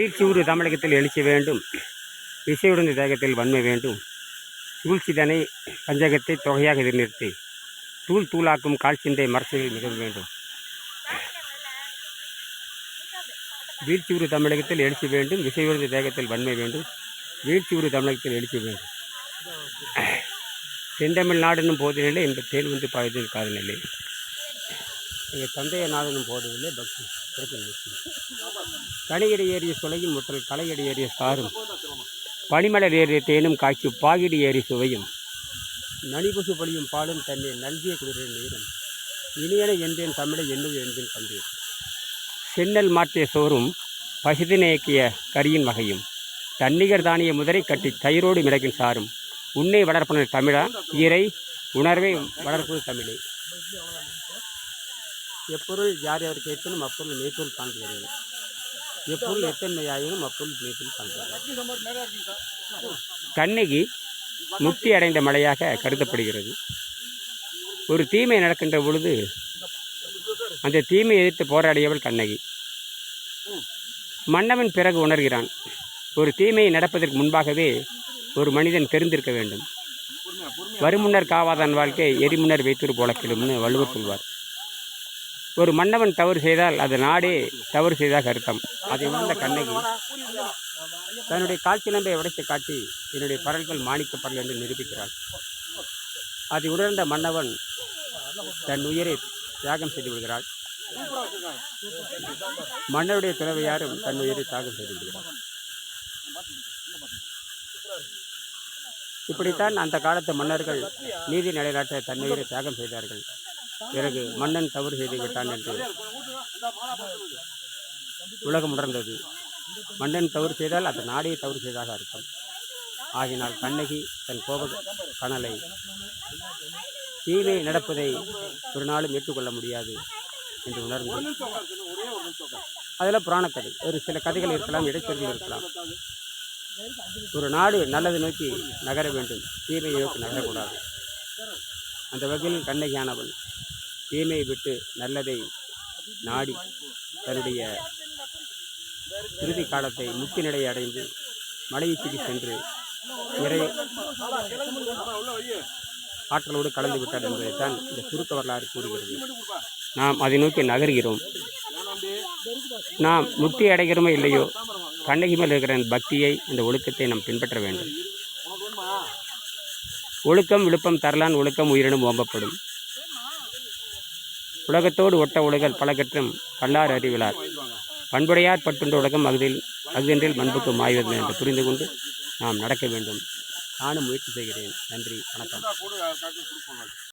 வீழ்ச்சியுறு தமிழகத்தில் எழுச்சி வேண்டும். இசையுடன் தேகத்தில் வன்மை வேண்டும். சூழ்ச்சிதனை பஞ்சகத்தை தொகையாக எதிர்நிறுத்தி தூள் தூளாக்கும் கால்சிந்தை மரசுகள் மிக வேண்டும். வீழ்ச்சியுறு தமிழகத்தில் எழுச்சி வேண்டும். விசையுறுந்த தேகத்தில் வன்மை வேண்டும். வீழ்ச்சியுறு தமிழகத்தில் எழுச்சி வேண்டும். செந்தமிழ் நாடெனும் போதினில்லை இந்த தேன் வந்து பாய்தல் காதநிலை. எங்கள் தந்தைய நாடெனும் போதினில்லை பக்தி கனியடி ஏறிய சுளையும் முற்றல் களையடி ஏறிய சாரும். பனிமலர் ஏறிய தேனும் காய்ச்சி பாகிடி ஏறி சுவையும். நனிபுசு பொழியும் பாலும் தன்னை நல்கிய குளிர நீரும். இனியன என்றேன் தமிழை என்னும் என்றேன் கண்டீர் சென்னல் மாற்றிய சோறும் பசிதினேக்கிய கரியின் வகையும். தன்னிகர் தானிய முதலை கட்டி தயிரோடு மிளகின் சாரும். உன்னை வளர்ப்பனர் தமிழா இறை உணர்வை வளர்ப்பது தமிழே. எப்பொருள் யார் யார் கேட்பதும் அப்பொருள் மெய்ப்பொருள் காண்கிறது எப்பொருள் எத்தன்மையாயினும் அப்பொருள் மெய்ப்பொருள் காண்கிறது கண்ணகி முக்தி அடைந்த மலையாக கருதப்படுகிறது. ஒரு தீமை நடக்கின்ற பொழுது அந்த தீமை எதிர்த்து போராடியவள் கண்ணகி. மன்னவன் பிறகு உணர்கிறான் ஒரு தீமையை நடப்பதற்கு முன்பாகவே ஒரு மனிதன் தெரிந்திருக்க வேண்டும். வருமுன்னர் காவாதான் வாழ்க்கை எரிமுன்னர் வைத்தூர் போல வள்ளுவர் சொல்வார். ஒரு மன்னவன் தவறு செய்தால் அது நாடே தவறு செய்தாக அர்த்தம். அதை உணர்ந்த கண்ணகி. தன்னுடைய கால்சிலம்பை உடைத்து காட்டி என்னுடைய பரல்கள் மாணிக்க என்று நிரூபிக்கிறாள். அதை உணர்ந்த மன்னவன் தன் உயிரை தியாகம் செய்து விடுகிறாள். மன்னருடைய துறவையாரும் தன் உயிரை தியாகம் செய்து விடுகிறார். இப்படித்தான் அந்த காலத்து மன்னர்கள் நீதி நிலைநாட்ட தன் உயிரை தியாகம் செய்தார்கள். பிறகு மன்னன் தவறு செய்து விட்டான் என்று உலகம் உணர்ந்தது. மன்னன் தவறு செய்தால் அந்த நாடே தவறு செய்ததாக அர்த்தம். ஆகினால் கண்ணகி தன் கோப கனலை தீமை நடப்பதை ஒரு நாளும் ஏற்றுக்கொள்ள முடியாது என்று உணர்ந்து. அதில் புராணக்கதை ஒரு சில கதைகள் இருக்கலாம் இடைச்சொல்கள் இருக்கலாம். ஒரு நாடு நல்லது நோக்கி நகர வேண்டும். தீமையை நோக்கி நகரக்கூடாது. அந்த வகையில் கண்ணகியானவள் தீமையை விட்டு நல்லதை நாடி தன்னுடைய இறுதி காலத்தை முக்தி நிலை அடைந்து மலையுச்சிக்கு சென்று நிறைய ஆற்றலோடு கலந்து விட்டார் என்பதைத்தான் இந்த சுருக்க வரலாறு கூறுகிறது. நாம் அதை நோக்கி நகர்கிறோம். நாம் முக்தி அடைகிறோமோ இல்லையோ கண்ணகி மேல் இருக்கிற பக்தியை இந்த ஒழுக்கத்தை நாம் பின்பற்ற வேண்டும். ஒழுக்கம் விழுப்பம் தரலான் ஒழுக்கம் உயிரினும் ஓம்பப்படும். உலகத்தோடு ஒட்ட உலகல் பலகற்றும் கல்லார் அறிவிலார். பண்புடையார் பட்டுண்ட உலகம் அகுதில் அகுதென்றில் மண்புக்கு மாய்வது என்று புரிந்து கொண்டு நாம் நடக்க வேண்டும். நானும் முயற்சி செய்கிறேன். நன்றி வணக்கம்.